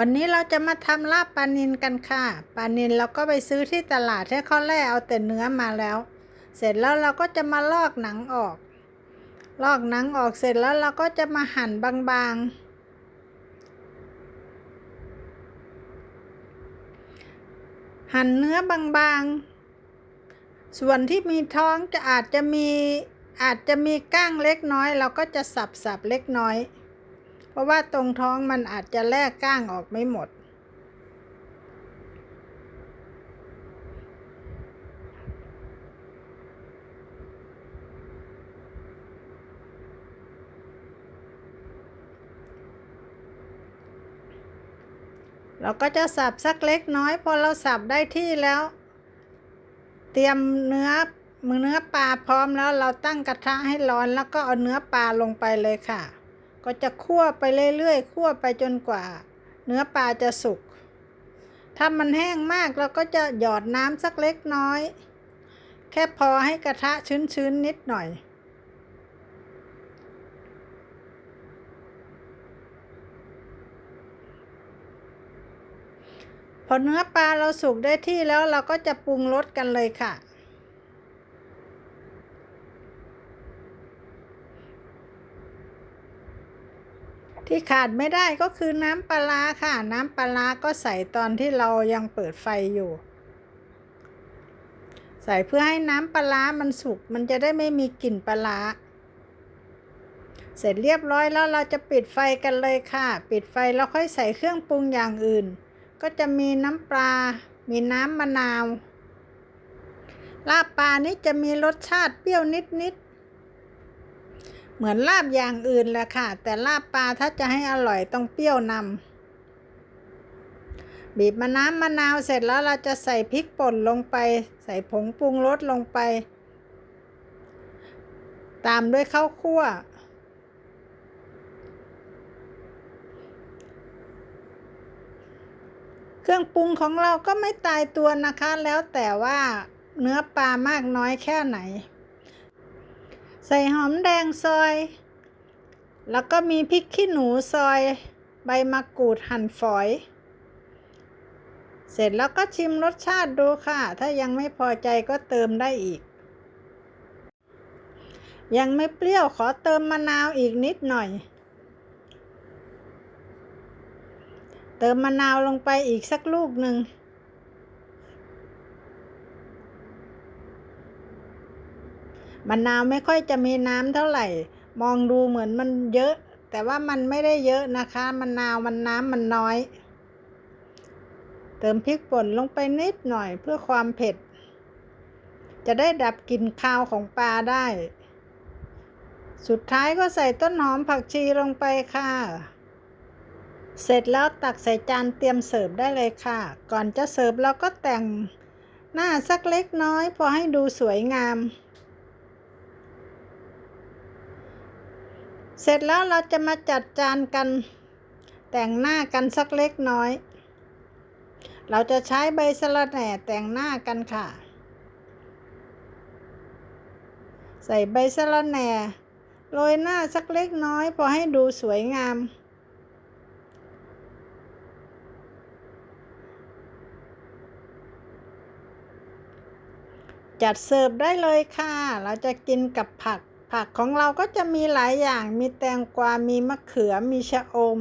วันนี้เราจะมาทำลาบปลานิลกันค่ะปลานิลเราก็ไปซื้อที่ตลาดให้เขาแล่เอาแต่เนื้อมาแล้ว เสร็จแล้วเราก็จะมาลอกหนังออก ลอกหนังออกเสร็จแล้วเราก็จะมาหั่นบางๆ หั่นเนื้อบางๆ ส่วนที่มีท้องจะอาจจะมีอาจจะมีก้างเล็กน้อย เราก็จะสับๆเล็กน้อย ราะว่าตรงท้องมันอาจจะแลกก้างออกไม่หมด เราก็จะสับสักเล็กน้อย พอเราสับได้ที่แล้ว เตรียมเนื้อมือเนื้อปลาพร้อมแล้วเราตั้งกระทะให้ร้อนแล้วก็เอาเนื้อปลาลงไปเลยค่ะ ก็จะคั่วไปเรื่อยๆคั่วไปจนกว่า เนื้อปลาจะสุก ถ้ามันแห้งมากเราก็จะหยอดน้ำสักเล็กน้อย แค่พอให้กระทะชื้นๆนิดหน่อยพอเนื้อปลาเราสุกได้ที่แล้วเราก็จะปรุงรสกันเลยค่ะ ที่ขาดไม่ได้ก็คือน้ำปลาค่ะ น้ำปลาก็ใส่ตอนที่เรายังเปิดไฟอยู่ ใส่เพื่อให้น้ำปลามันสุกมันจะได้ไม่มีกลิ่นปลาเสร็จเรียบร้อยแล้วเราจะปิดไฟกันเลยค่ะ ปิดไฟแล้วค่อยใส่เครื่องปรุงอย่างอื่น ก็จะมีน้ำปลา มีน้ำมะนาว ลาบปลานี่จะมีรสชาติเปรี้ยวนิดๆ เหมือนลาบอย่างอื่นแหละค่ะ แต่ลาบปลาถ้าจะให้อร่อยต้องเปรี้ยวนำบีบมะน้ำมะนาวเสร็จแล้วเราจะใส่พริกป่นลงไป ใส่ผงปรุงรสลงไป ตามด้วยข้าวคั่ว เครื่องปรุงของเราก็ไม่ตายตัวนะคะ แล้วแต่ว่าเนื้อปลามากน้อยแค่ไหน ใส่หอมแดงซอย แล้วก็มีพริกขี้หนูซอย ใบมะกรูดหั่นฝอย เสร็จแล้วก็ชิมรสชาติดูค่ะ ถ้ายังไม่พอใจก็เติมได้อีก ยังไม่เปรี้ยวขอเติมมะนาวอีกนิดหน่อย เติมมะนาวลงไปอีกสักลูกหนึ่ง มะนาวไม่ค่อยจะมีน้ำเท่าไหร่ มองดูเหมือนมันเยอะ แต่ว่ามันไม่ได้เยอะนะคะมะนาวมันน้ำมันน้อย เติมพริกป่นลงไปนิดหน่อยเพื่อความเผ็ด จะได้ดับกลิ่นคาวของปลาได้ สุดท้ายก็ใส่ต้นหอมผักชีลงไปค่ะเสร็จแล้วตักใส่จานเตรียมเสิร์ฟได้เลยค่ะ ก่อนจะเสิร์ฟเราก็แต่งหน้าสักเล็กน้อยพอให้ดูสวยงาม เสร็จแล้วเราจะมาจัดจานกันแต่งหน้ากันสักเล็กน้อย เราจะใช้ใบสะระแหน่แต่งหน้ากันค่ะ ใส่ใบสะระแหน่โรยหน้าสักเล็กน้อย พอให้ดูสวยงาม จัดเสิร์ฟได้เลยค่ะ เราจะกินกับผัก ผักของเราก็จะมีหลายอย่าง มีแตงกวา มีมะเขือ มีชะอม